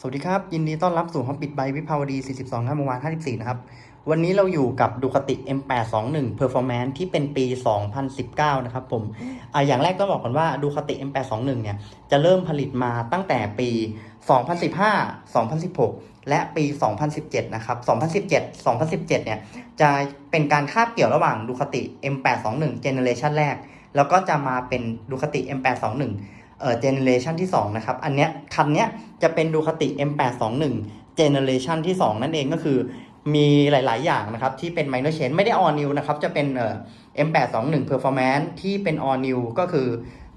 สวัสดีครับ ยินดีต้อนรับสู่ฮอบบิทไบวิภาวดี 42ห้าเมื่อวาน54 นะครับ วันนี้เราอยู่กับดูคติ M821 Performance ที่เป็นปี 2019 นะครับผมอ่าอย่างแรกต้องบอกก่อนว่าดูคติ M821 เนี่ย จะเริ่มผลิตมาตั้งแต่ปี 2015 2016 และปี 2017 นะครับ 2017 2017 เนี่ย จะเป็นการคาบเกี่ยวระหว่างดูคติ M821 Generation แรก แล้วก็จะมาเป็นดูคติ M821 เอ่อเจเนเรชันที่2นะครับอันเนี้ยคันเนี้ยจะเป็นดูคติ M821 เจเนเรชันที่ 2 นั่นเองก็คือมีหลาย ๆ อย่างนะครับ ที่เป็น minor change ไม่ได้ all new นะครับ จะเป็นเอ่อ M821 performance ที่เป็น all new ก็คือ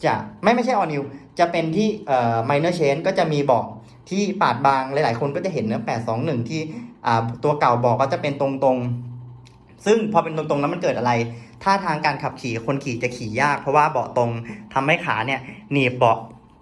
จะไม่ไม่ใช่ all new จะเป็นที่เอ่อ minor change ก็จะมีบอกที่ปาดบางหลาย ๆ คนก็จะเห็นเนื้อ821 ที่อ่าตัวเก่าบอกก็จะเป็นตรง ๆ ซึ่งพอเป็นตรงๆแล้วมันเกิดอะไรท่าทางการขับขี่คนขี่จะขี่ยาก เพราะว่าเบาะตรงทำให้ขาเนี่ยหนีบเบาะ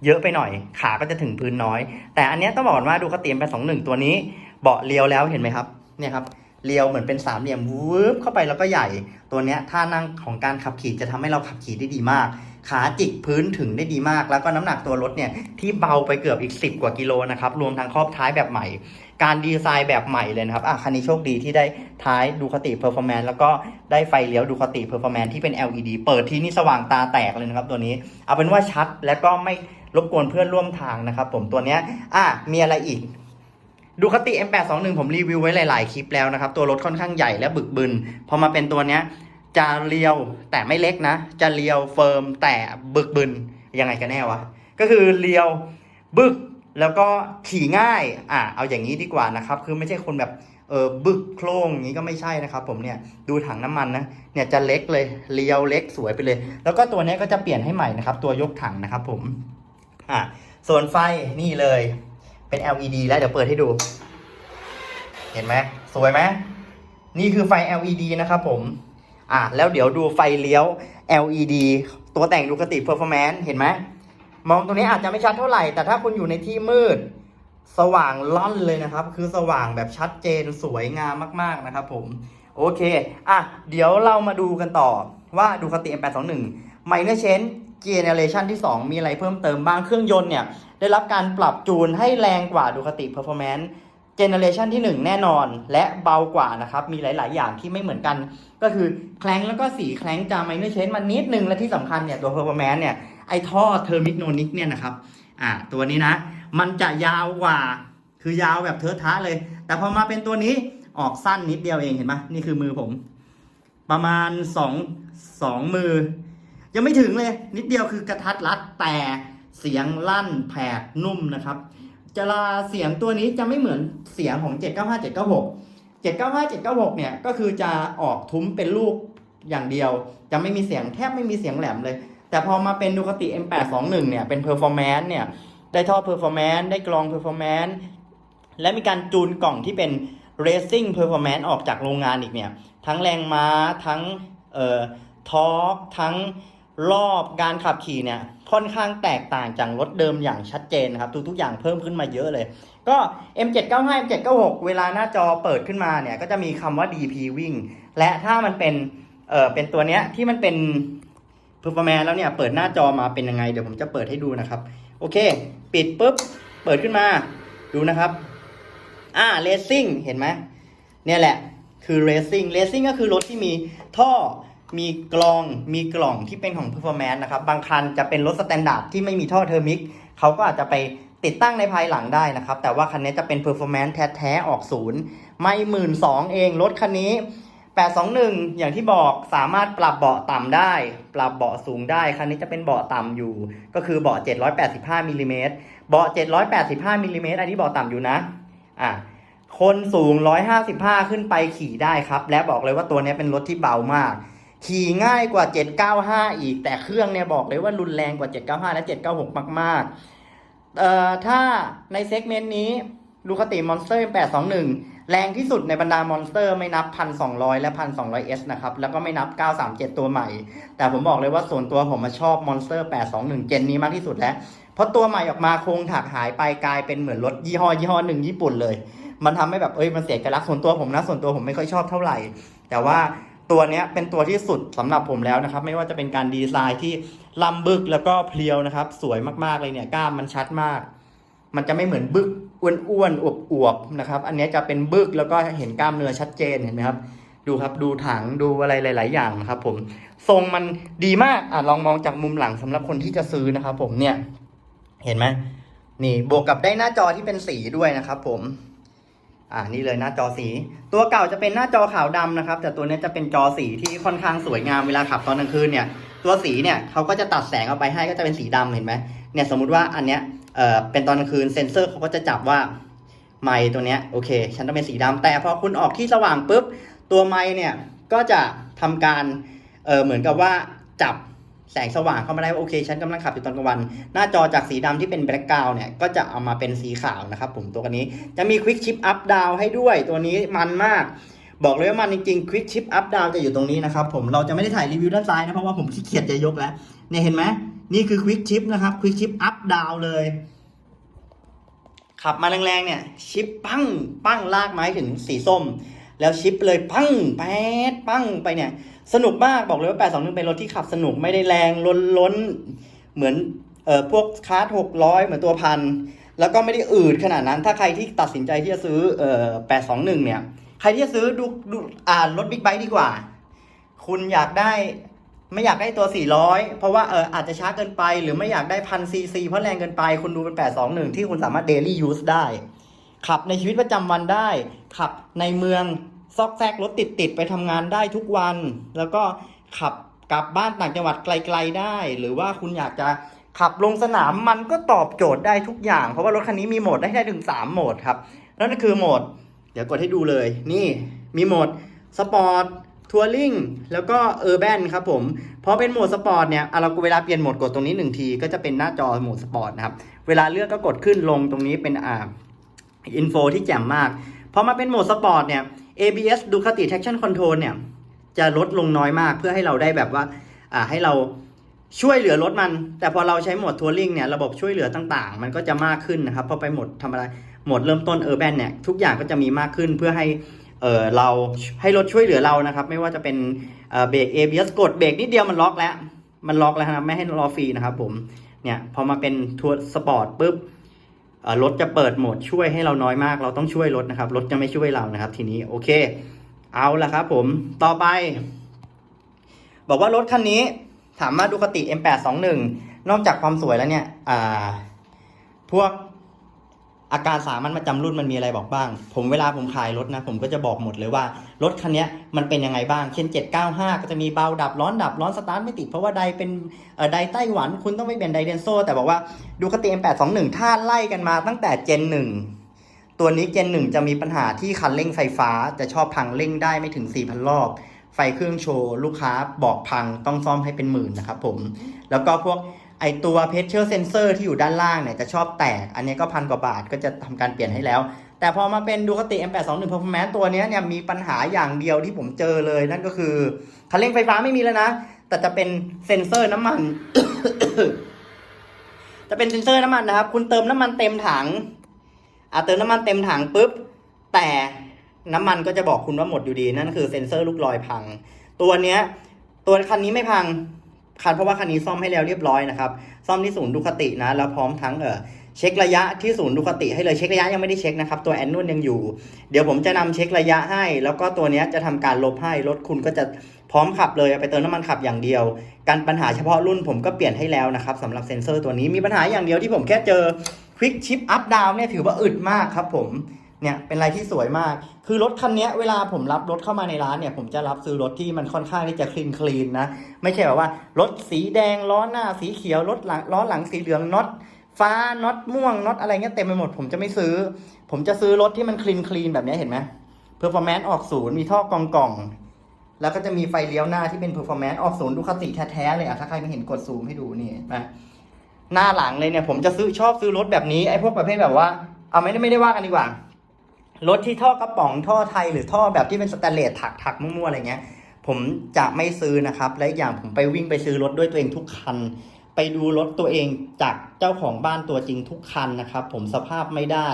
เยอะไปหน่อย ขาก็จะถึงพื้นน้อย แต่อันนี้ต้องบอกก่อนว่าดูคติมไปสองหนึ่งตัวนี้ เบาะเลียวแล้วเห็นไหมครับเนี่ยครับเลียวเหมือนเป็นสามเหลี่ยมวืบเข้าไปแล้วก็ใหญ่ ตัวเนี้ยท่านั่งของการขับขี่จะทำให้เราขับขี่ได้ดีมาก ขาจิกพื้นถึงได้ดีมาก แล้วก็น้ำหนักตัวรถเนี่ยที่เบาไปเกือบอีก 10 กว่ากิโลนะครับรวมทั้งครอบท้ายแบบใหม่ การดีไซน์แบบใหม่เลยนะครับอะคันนี้โชคดีที่ได้ท้ายดูคติเพอร์ฟอร์แมนแล้วก็ได้ไฟเลี้ยวดูคติเพอร์ฟอร์แมนที่เป็น LED เปิดที่นี่สว่างตาแตกเลยนะครับตัวนี้ เอาเป็นว่าชัดและก็ไม่รบกวนเพื่อนร่วมทางนะครับผมตัวเนี้ยอะมีอะไรอีกดูคติ M821 ผมรีวิวไว้หลาย ๆ คลิปแล้วนะครับ ตัวรถค่อนข้างใหญ่และบึกบึน พอมาเป็นตัวเนี้ย จะเรียวแต่ไม่เล็กนะ จะเรียวเฟิร์มแต่บึกบึนยังไงกันแน่วะ ก็คือเรียวบึกแล้วก็ขี่ง่าย อะเอาอย่างนี้ดีกว่านะครับ คือไม่ใช่คนแบบเออบึกโครงอย่างนี้ก็ไม่ใช่นะครับ ผมเนี่ยดูถังน้ำมันนะเนี่ยจะเล็กเลยเรียวเล็กสวยไปเลย แล้วก็ตัวเนี้ยก็จะเปลี่ยนให้ใหม่นะครับ ตัวยกถังนะครับ ผมอะส่วนไฟนี่เลย เป็น LED แล้วเดี๋ยวเปิดให้ดู เห็นไหมสวยไหมนี่คือไฟ LED นะครับผม อะแล้วเดี๋ยวดูไฟเลี้ยว LED ตัวแต่งดูคติ Performance เห็นไหมมองตรงนี้อาจจะไม่ชัดเท่าไหร่ แต่ถ้าคุณอยู่ในที่มืด สว่างล่อนเลยนะครับ คือสว่างแบบชัดเจนสวยงามมากๆนะครับผม โอเค อะ เดี๋ยวเรามาดูกันต่อว่าดูคติ M821 Minor Change Generation ที่ 2 มีอะไรเพิ่มเติมบ้าง เครื่องยนต์เนี่ย ได้รับการปรับจูนให้แรงกว่าดูคติ Performance เจเนอเรชันที่ 1 แน่นอนและเบากว่านะครับ มีหลาย ๆ อย่างที่ไม่เหมือนกัน ก็คือแคลงแล้วก็สีแคลงจะ Minor Change มานิดนึง และที่สำคัญเนี่ย ตัว Performance เนี่ย ไอท่อเทอร์มิกโนนิกเนี่ยนะครับ อ่า ตัวนี้นะ มันจะยาวกว่า คือยาวแบบเทอะทะเลย แต่พอมาเป็นตัวนี้ออกสั้นนิดเดียวเองเห็นปะนี่คือมือผม ประมาณสองสองมือ ยังไม่ถึงเลย นิดเดียวคือกระทัดรัดแต่เสียงลั่นแผดนุ่มนะครับ จะลาเสียงตัวนี้จะไม่เหมือนเสียงของ 795 796 795 796 เนี่ยก็คือจะออกทุ้มเป็นลูกอย่างเดียว จะไม่มีเสียงแทบไม่มีเสียงแหลมเลย แต่พอมาเป็นดูคติ M821 เนี่ยเป็น performance เนี่ยได้ท่อ performance ได้กรอง performance และมีการจูนกล่องที่เป็น racing performance ออกจากโรงงานอีกเนี่ย ทั้งแรงม้าทั้งเอ่อทอร์กทั้ง รอบการขับขี่เนี่ยค่อนข้างแตกต่างจากรถเดิมอย่างชัดเจนนะครับทุกๆอย่างเพิ่มขึ้นมาเยอะเลย ก็ M795 M796 เวลาหน้าจอเปิดขึ้นมาเนี่ยก็จะมีคำว่า DP วิ่งและถ้ามันเป็นเออเป็นตัวเนี้ยที่มันเป็น performance แล้วเนี่ยเปิดหน้าจอมาเป็นยังไง เดี๋ยวผมจะเปิดให้ดูนะครับ โอเค ปิดปุ๊บ เปิดขึ้นมาดูนะครับอ่า racing เห็นไหมเนี่ยแหละคือ racing racing ก็คือรถที่มีท่อ มีกลองมีกล่องที่เป็นของ performance นะครับ บางคันจะเป็นรถสแตนดาร์ดที่ไม่มีท่อเทอร์มิกเขาก็อาจจะไปติดตั้งในภายหลังได้นะครับ แต่ว่าคันนี้จะเป็น performance แท้ๆ ออกศูนย์ไม่หมื่นสองเอง รถคันนี้ 821 อย่างที่บอกสามารถปรับเบาะต่ำได้ ปรับเบาะสูงได้ คันนี้จะเป็นเบาะต่ำอยู่ ก็คือเบาะ 785มิลลิเมตรเบาะ 785มิลลิเมตรอันนี้เบาะต่ำอยู่นะอะคนสูง 155 ขึ้นไปขี่ได้ครับ และบอกเลยว่าตัวนี้เป็นรถที่เบามาก ขี่ง่ายกว่า 795 อีก แต่เครื่องเนี่ยบอกเลยว่ารุนแรงกว่า 795 และ 796 มากๆ เอ่อ ถ้าในเซกเมนต์นี้ดูคติมอนสเตอร์821 แรงที่สุดในบรรดามอนสเตอร์ไม่นับ 1,200 และ 1,200S นะครับ แล้วก็ไม่นับ 937 ตัวใหม่ แต่ผมบอกเลยว่าส่วนตัวผมมาชอบมอนสเตอร์821 เจนนี้มากที่สุดแล้ว เพราะตัวใหม่ออกมาโครงถักหายไปกลายเป็นเหมือนรถยี่ห้อยี่ห้อหนึ่งญี่ปุ่นเลย มันทำให้แบบเอ้ยมันเสียกลักษณ์ส่วนตัวผมนะ ส่วนตัวผมไม่ค่อยชอบเท่าไหร่ แต่ว่า ตัวนี้เป็นตัวที่สุดสำหรับผมแล้วนะครับ ไม่ว่าจะเป็นการดีไซน์ที่ลำบึกแล้วก็เพรียวนะครับ สวยมากๆเลยเนี่ยกล้ามมันชัดมาก มันจะไม่เหมือนบึกอ้วนๆอวบๆนะครับ อันนี้จะเป็นบึกแล้วก็เห็นกล้ามเนื้อชัดเจนเห็นไหมครับ ดูครับดูถังดูอะไรหลาย ๆ อย่างนะครับผมทรงมันดีมากอะลองมองจากมุมหลังสำหรับคนที่จะซื้อนะครับ ผมเนี่ย เห็นไหมนี่บวกกับได้หน้าจอที่เป็นสีด้วยนะครับ ผม อ่านี่เลยหน้าจอสี ตัวเก่าจะเป็นหน้าจอขาวดำนะครับ แต่ตัวนี้จะเป็นจอสีที่ค่อนข้างสวยงามเวลาขับตอนกลางคืนเนี่ย ตัวสีเนี่ยเขาก็จะตัดแสงออกไปให้ก็จะเป็นสีดำเห็นไหมเนี่ยสมมุติว่าอันเนี้ยเอ่อเป็นตอนกลางคืนเซ็นเซอร์เขาก็จะจับว่าไมค์ตัวเนี้ยโอเค ฉันต้องเป็นสีดำแต่พอคุณออกที่สว่างปุ๊บตัวไมค์เนี่ยก็จะทำการเออเหมือนกับว่าจับ แสงสว่างเข้ามาได้ว่าโอเคฉันกำลังขับอยู่ตอนกลางวัน หน้าจอจากสีดำที่เป็นแบล็กกราวเนี่ยก็จะเอามาเป็นสีขาวนะครับผมตัวนี้จะมี Quick Shift Up Down ให้ด้วย ตัวนี้มันมากบอกเลยว่ามันจริงๆ Quick Shift Up Down จะอยู่ตรงนี้นะครับผมเราจะไม่ได้ถ่ายรีวิวด้านซ้ายนะเพราะว่าผมขี้เกียจจะยกแล้วเนี่ยเห็นไหมนี่คือ Quick Shift นะครับ Quick Shift Up Down เลยขับมาแรงๆเนี่ยชิปปั้งปั้งลากไม้ถึงสีส้ม แล้วชิปเลยปังแป๊ดปังไปเนี่ย สนุกมากบอกเลยว่า 821 เป็นรถที่ขับสนุกไม่ได้แรงล้นล้นเหมือนเอ่อพวกคาร์ท600 เหมือนตัวพัน แล้วก็ไม่ได้อืดขนาดนั้น ถ้าใครที่ตัดสินใจที่จะซื้อเอ่อ821 เนี่ย ใครที่จะซื้อดูดูอ่านรถบิ๊กไบค์ดีกว่า คุณอยากได้ไม่อยากได้ตัว 400 เพราะว่าเอออาจจะช้าเกินไป หรือไม่อยากได้พันซีซีเพราะแรงเกินไป คุณดูเป็น 821 ที่คุณสามารถ daily use ได้ ขับในชีวิตประจำวันได้ ขับในเมืองซอกแซกรถติดติดๆไปทำงานได้ทุกวัน แล้วก็ขับกลับบ้านต่างจังหวัดไกล ๆได้ หรือว่าคุณอยากจะขับลงสนามมันก็ตอบโจทย์ได้ทุกอย่าง เพราะว่ารถคันนี้มีโหมดได้ได้ถึง 3 โหมดครับนั่นก็คือโหมด เดี๋ยวกดให้ดูเลย นี่มีโหมดสปอร์ตทัวริงแล้วก็เออร์แบนครับผมพอเป็นโหมดสปอร์ตเนี่ยอะเราเวลาเปลี่ยนโหมดกดตรงนี้หนึ่งที ก็จะเป็นหน้าจอโหมดสปอร์ตนะครับ เวลาเลือกก็กดขึ้นลงตรงนี้เป็นอ่า อินโฟที่แจ่มมากพอมาเป็นโหมดสปอร์ตเนี่ย ABS Ducati Traction Control เนี่ย จะลดลงน้อยมากเพื่อให้เราได้แบบว่าอ่าให้เราช่วยเหลือรถมัน แต่พอเราใช้โหมดทัวริงเนี่ยระบบช่วยเหลือต่างๆ มันก็จะมากขึ้นนะครับพอไปโหมดทำอะไรโหมดเริ่มต้น Urban เนี่ยทุกอย่างก็จะมีมากขึ้นเพื่อให้เออเราให้รถช่วยเหลือเรานะครับ ไม่ว่าจะเป็นเอ่อเบรก ABS กดเบรกนิดเดียวมันล็อกแล้ว มันล็อกแล้วนะไม่ให้รอฟรีนะครับผมเนี่ยพอมาเป็นทัวร์สปอร์ตปุ๊บ รถจะเปิดโหมดช่วยให้เราน้อยมาก เราต้องช่วยรถนะครับรถจะไม่ช่วยเรานะครับ ทีนี้โอเค เอาละครับ ผมต่อไป บอกว่ารถคันนี้ถามมาดูคติ M821 นอกจากความสวยแล้วเนี่ยพวก อาการสามัญประจำรุ่นมันมีอะไรบอกบ้าง ผมเวลาผมขายรถนะ ผมก็จะบอกหมดเลยว่า รถคันนี้มันเป็นยังไงบ้าง เช่น 795 ก็จะมีเบาดับร้อนดับร้อนสตาร์ทไม่ติด เพราะว่าไดเป็นไดไต้หวัน คุณต้องไม่เปลี่ยนไดเดนโซ แต่บอกว่าดูคติ M821 ถ้าไล่กันมาตั้งแต่เจน1ตัวนี้เจน1จะมีปัญหาที่คันเร่งไฟฟ้าจะชอบพังเร่งได้ไม่ถึง 4,000 รอบ ไฟเครื่องโชว์ ลูกค้าบอกพังต้องซ่อมให้เป็นหมื่นนะครับผมแล้วก็พวก ไอตัวเพชเชอร์เซนเซอร์ที่อยู่ด้านล่างเนี่ยจะชอบแตก อันนี้ก็พันกว่าบาทก็จะทำการเปลี่ยนให้แล้ว แต่พอมาเป็นดูคติ M821 Performance ตัวนี้เนี่ยมีปัญหาอย่างเดียวที่ผมเจอเลยนั่นก็คือคันเร่งไฟฟ้าไม่มีแล้วนะ แต่จะเป็นเซนเซอร์น้ำมัน จะเป็นเซนเซอร์น้ำมันนะครับ คุณเติมน้ำมันเต็มถังอะเติมน้ำมันเต็มถังปุ๊บ แต่น้ำมันก็จะบอกคุณว่าหมดอยู่ดี นั่นคือเซ็นเซอร์ลูกลอยพัง ตัวเนี้ย ตัวคันนี้ไม่พัง คันเพราะว่าคันนี้ซ่อมให้แล้วเรียบร้อยนะครับ ซ่อมที่ศูนย์ดูคตินะ แล้วพร้อมทั้งเออเช็คระยะที่ศูนย์ดูคติให้เลยเช็คระยะยังไม่ได้เช็คนะครับตัวแอนนวลยังอยู่ เดี๋ยวผมจะนำเช็คระยะให้ แล้วก็ตัวนี้จะทำการลบให้รถคุณก็จะพร้อมขับเลยไปเติมน้ำมันขับอย่างเดียว การปัญหาเฉพาะรุ่นผมก็เปลี่ยนให้แล้วนะครับสำหรับเซ็นเซอร์ตัวนี้มีปัญหาอย่างเดียวที่ผมแค่เจอ Quick Chip Up Down เนี่ยถือว่าอึดมากครับผม เนี่ยเป็นอะไรที่สวยมาก คือรถคันนี้เวลาผมรับรถเข้ามาในร้านเนี่ย ผมจะรับซื้อรถที่มันค่อนข้างที่จะคลีนคลีนนะ ไม่ใช่แบบว่ารถสีแดงล้อหน้าสีเขียวรถหลังล้อหลังสีเหลืองน็อตฟ้าน็อตม่วงน็อตอะไรเงี้ยเต็มไปหมด ผมจะไม่ซื้อ ผมจะซื้อรถที่มันคลีนคลีนแบบนี้เห็นไหมเพอร์ฟอร์แมนซ์ออกศูนย์มีท่อกองกล่อง แล้วก็จะมีไฟเลี้ยวหน้าที่เป็นเพอร์ฟอร์แมนซ์ออกศูนย์ดูคติแท้ๆเลยอะถ้าใครไม่เห็นกดซูมให้ดูนี่นไหมหน้าหลังเลยเนี่ยผมจะซื้อชอบซื้อรถแบบนี้ไอ้พวกประเภทแบบว่า เอาไม่ได้ไม่ได้ว่ากันดีกว่า รถที่ท่อกระป๋องท่อไทยหรือท่อแบบที่เป็นสแตนเลสถักถักๆมั่วๆอะไรเงี้ย ผมจะไม่ซื้อนะครับ และอีกอย่างผมไปวิ่งไปซื้อรถด้วยตัวเองทุกคัน ไปดูรถตัวเองจากเจ้าของบ้านตัวจริงทุกคันนะครับ ผมสภาพไม่ได้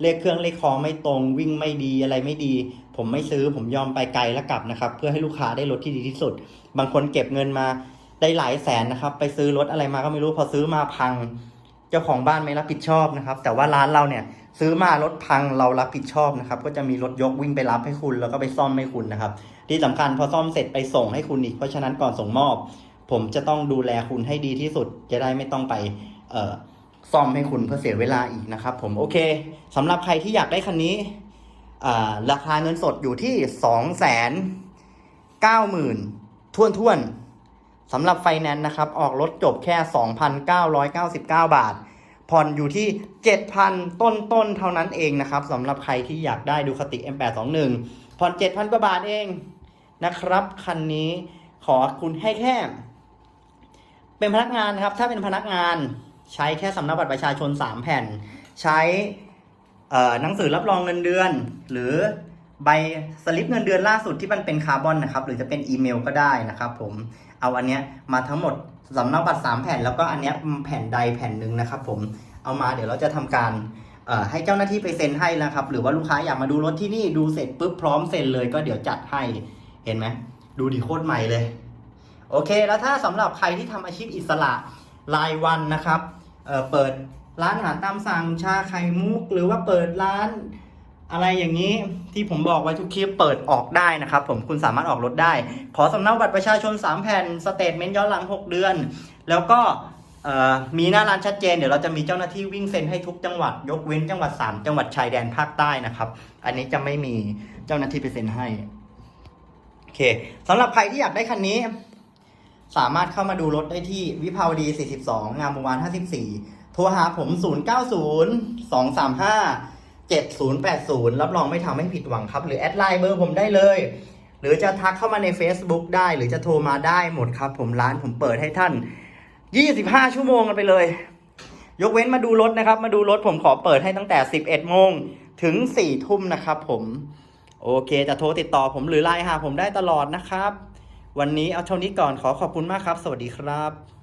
เลขเครื่องเลขคอไม่ตรงวิ่งไม่ดีอะไรไม่ดี ผมไม่ซื้อผมยอมไปไกลแล้วกลับนะครับ เพื่อให้ลูกค้าได้รถที่ดีที่สุด บางคนเก็บเงินมาได้หลายแสนนะครับ ไปซื้อรถอะไรมาก็ไม่รู้พอซื้อมาพัง จจ้าของบ้านไม่รับผิดชอบนะครับ แต่ว่าร้านเราเนี่ยซื้อมารถพังเรารับผิดชอบนะครับ ก็จะมีรถยกวิ่งไปรับให้คุณ แล้วก็ไปซ่อมให้คุณนะครับ ที่สำคัญพอซ่อมเสร็จไปส่งให้คุณอีก เพราะฉะนั้นก่อนส่งมอบ ผมจะต้องดูแลคุณให้ดีที่สุด จะได้ไม่ต้องไปเออซ่อมให้คุณเพื่อเสียเวลาอีกนะครับ ผมโอเคสำหรับใครที่อยากได้คันนี้อ่าราคาเงินสดอยู่ที่สองแสนเก้าหมื่นท่วนท่วน สำหรับไฟแนนซ์นะครับ ออกรถจบแค่ 2,999 บาท ผ่อนอยู่ที่ 7,000 ต้นต้นๆเท่านั้นเองนะครับสำหรับใครที่อยากได้ดูคติ M821 ผ่อน 7,000 กว่าบาทเองนะครับ คันนี้ขอคุณให้แค่ เป็นพนักงานนครับ ถ้าเป็นพนักงานใช้แค่สำเนาบัตรประชาชน 3 แผ่น ใช้หนังสือรับรองเงินเดือน หรือใบสลิปเงินเดือนล่าสุดที่มันเป็นคาร์บอนนะครับ หรือจะเป็นอีเมลก็ได้นะครับผม เอาอันเนี้ยมาทั้งหมดสำเนาบัตร3แผ่นแล้วก็อันเนี้ยแผ่นใดแผ่นหนึ่งนะครับผมเอามาเดี๋ยวเราจะทำการให้เจ้าหน้าที่ไปเซ็นให้นะครับ หรือว่าลูกค้าอยากมาดูรถที่นี่ดูเสร็จปุ๊บพร้อมเซ็นเลยก็เดี๋ยวจัดให้เห็นไหมดูดีโคตรใหม่เลย โอเค แล้วถ้าสำหรับใครที่ทำอาชีพอิสระรายวันนะครับเเปิดร้านอาหารตามสั่งชาไข่มุก หรือว่าเปิดร้าน อะไรอย่างนี้ที่ผมบอกไว้ทุกคลิปเปิดออกได้นะครับ ผมคุณสามารถออกรถได้ ขอสำเนาบัตรประชาชน 3 แผ่นสเตทเมนต์ย้อนหลัง 6 เดือน แล้วก็มีหน้าร้านชัดเจนเดี๋ยวเราจะมีเจ้าหน้าที่วิ่งเซ็นให้ทุกจังหวัด ยกเว้นจังหวัด 3 จังหวัดชายแดนภาคใต้นะครับ อันนี้จะไม่มีเจ้าหน้าที่ไปเซ็นให้โอเคสำหรับใครที่อยากได้คันนี้ สามารถเข้ามาดูรถได้ที่วิภาวดี 42 งามวงวาน54 โทรหาผม 090 235 7080 รับรองไม่ทำให้ผิดหวังครับ หรือแอดไลน์เบอร์ผมได้เลย หรือจะทักเข้ามาใน Facebook ได้ หรือจะโทรมาได้หมดครับ ผมร้านผมเปิดให้ท่าน 25 ชั่วโมงกันไปเลย ยกเว้นมาดูรถนะครับ มาดูรถผมขอเปิดให้ตั้งแต่ 11โมงถึง 4 ทุ่มนะครับผม โอเค จะโทรติดต่อผมหรือไลน์หาผมได้ตลอดนะครับ วันนี้เอาเท่านี้ก่อนขอขอบคุณมากครับ สวัสดีครับ